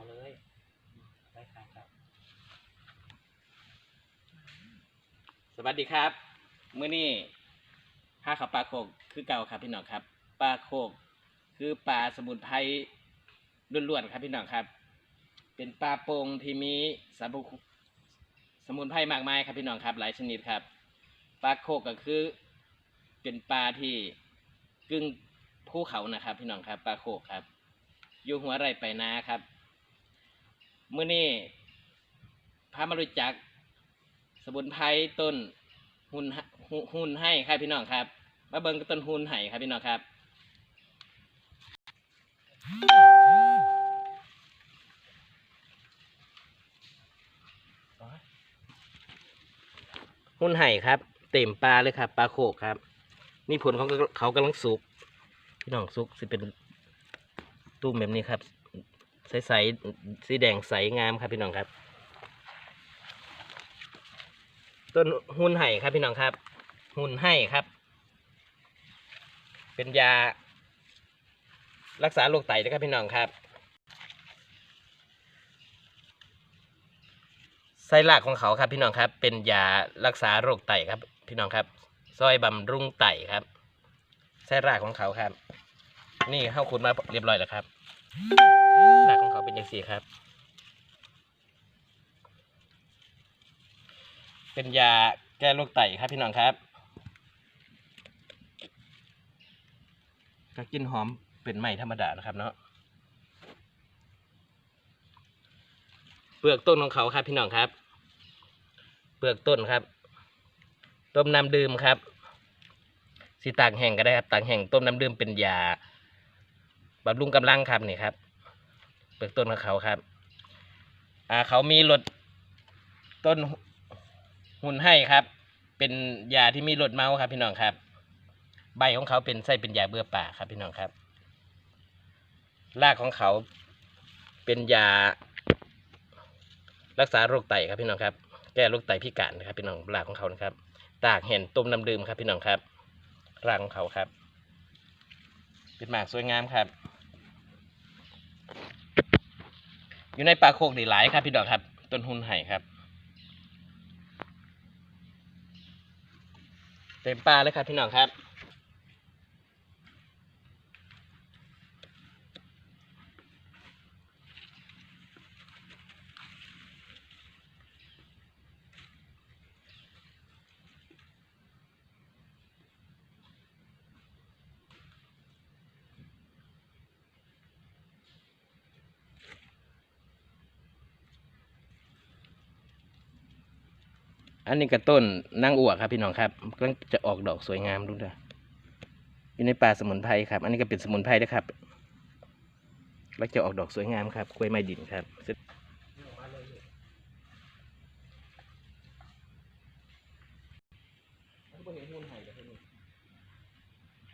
เอาเลยได้ครับครับ สวัสดีครับมื้อนี้ผ้าขาวปลาโคกคือเก่าครับพี่น้องครับปลาโคกคือปลาสมุนไพรล้วนๆครับพี่น้องครับ เป็นปลาโป่งที่มีสารสมุนไพรมากมายครับพี่น้องครับ หลายชนิดครับปลาโคกก็คือ เป็นปลาที่กึ่งภูเขานะครับ พี่น้องครับปลาโคกครับ อยู่หัวไร่ไปนาครับ มื้อนี้พามารู้จัก สมุนไพรต้นหุ่นหุ่นให้ครับพี่น้องครับมาเบิ่งต้นหุ่นให้ครับพี่น้องครับ หุ่นไห่ครับ เต็มปลาเลยครับปลาโขกครับ นี่ผลของเขากำลังสุกพี่น้องสุกสิเป็นตุ้มแบบนี้ครับ ใสๆสีแดงใสงามครับพี่น้องครับ ต้นหุ่นไห่ครับพี่น้องครับ หุ่นไห่ครับ เป็นยา รักษาโรคไตนะครับพี่น้องครับไส้หลักของเขาครับพี่น้องครับ เป็นยารักษาโรคไตครับ พี่น้องครับซอยบำรุงไตครับไส้รากของเขาครับ นี่เข้าขุดมาเรียบร้อยแล้วครับรากของเขาเป็นย่างสี่ครับ เป็นยาแก้โรคไตครับพี่น้องครับก็กินหอมเป็นไม้ธรรมดานะครับเนาะเปลือกต้นของเขาครับพี่น้องครับ เปลือกต้นครับ ต้มน้ำดื่มครับสีตากแห้งก็ได้ครับตากแห้งต้มน้ำดื่มเป็นยา บำรุงกำลังครับนี่ครับเปลือกต้นของเขาครับ อ่าเขามีรสต้นหุ่นให้ครับ เป็นยาที่มีรสเมาครับพี่น้องครับ ใบของเขาเป็นไส้เป็นยาเบื่อป่าครับพี่น้องครับรากของเขาเป็นยา รักษาโรคไตครับพี่น้องครับ แก้โรคไตพิการนะครับพี่น้องรากของเขานะครับ ตากเห็นต้มน้ำดื่มครับพี่น้องครับรากของเขาครับ เป็นหมากสวยงามครับ อยู่ในป่าโคกดีหลายครับพี่น้องครับ ต้นหุ่นไห่ครับเต็มปลาเลยครับพี่น้องครับ อันนี้กระต้นนางอั่วครับพี่น้องครับกำลังจะออกดอกสวยงามดูด้วยอยู่ในป่าสมุนไพรครับ อันนี้ก็เป็นสมุนไพรนะครับแล้วจะออกดอกสวยงามครับกล้วยไม้ดินครับ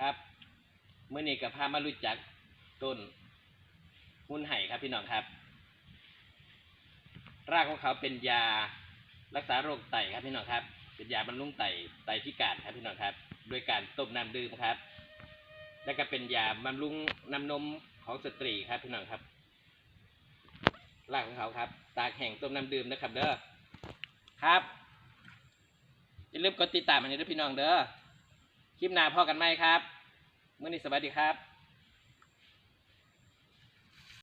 ครับเมื่อนี้กับพามารู้จักต้นหุ้นไห่ครับพี่น้องครับ รากของเขาเป็นยา รักษาโรคไตครับพี่น้องครับ เป็นยาบำรุงไตไตพิการครับพี่น้องครับ โดยการต้มน้ำดื่มครับ แล้วก็เป็นยาบำรุงน้ำนมของสตรีครับพี่น้องครับรากของเขาครับ ตากแห้งต้มน้ำดื่มนะครับ เด้อครับอย่าลืมกดติดตามอันนี้ด้วยพี่น้องเด้อคลิปหน้าพ่อกันไหมครับเมื่อนี้สวัสดีครับ